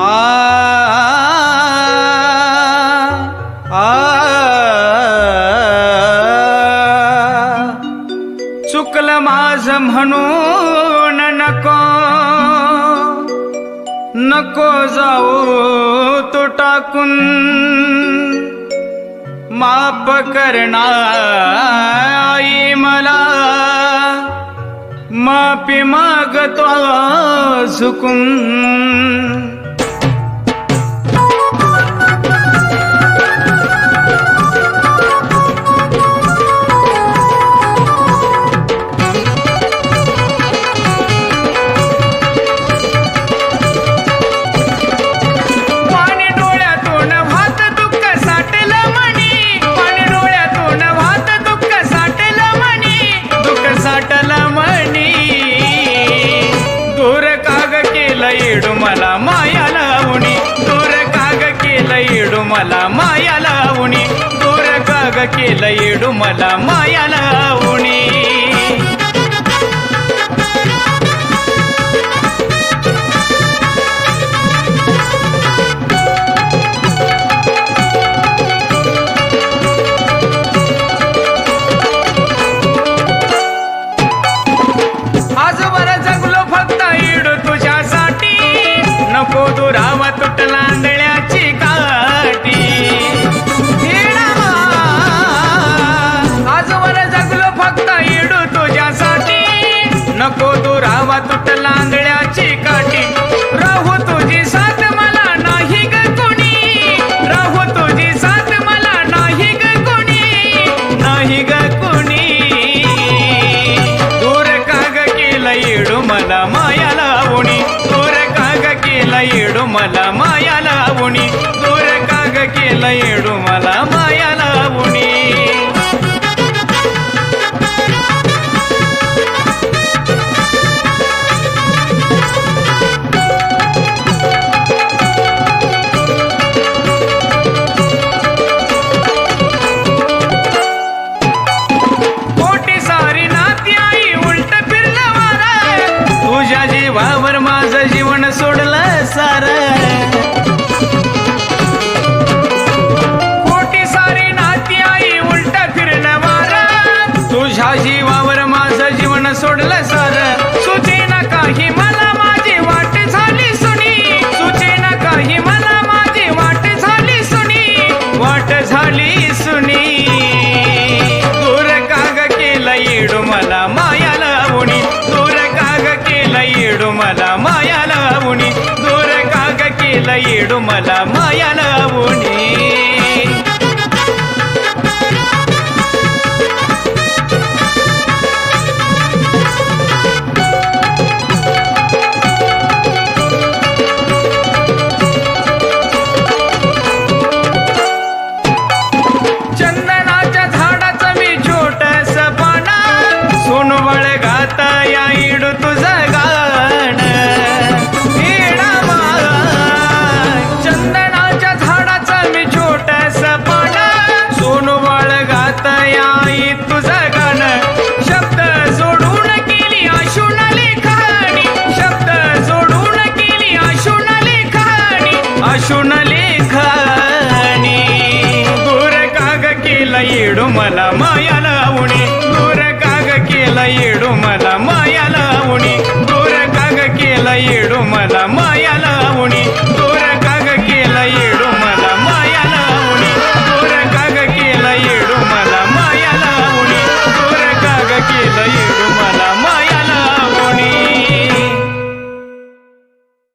आ चुकलं माझ म्हणून नको. नको जाऊ तो टाकून. माप करणार आई मला. माफी मागतो झुकून. मला माया लावणी दूर काग केलं येडू मला माया लावणी सोडलं सर. सुचे ना काही मला माझी वाट झाली सुनी. सुचे ना काही मला माझी वाट झाली सुनी. वाट झाली सुनी. दूर काग केलं येडू मला माया लावणी दूर काग केलं येडू मला माया लावणी दूर काग केलं येडू मला माया लावणी तुझं गाण चंदनाच्या झाडाचा मी छोटस पाना सोनू गात या तुझं गाण. शब्द जोडून केली आशुन लेखाणी शब्द जोडून केली आशुन लेखाणी आशुन लेखाणी दूर काग केला येडू मला माया मला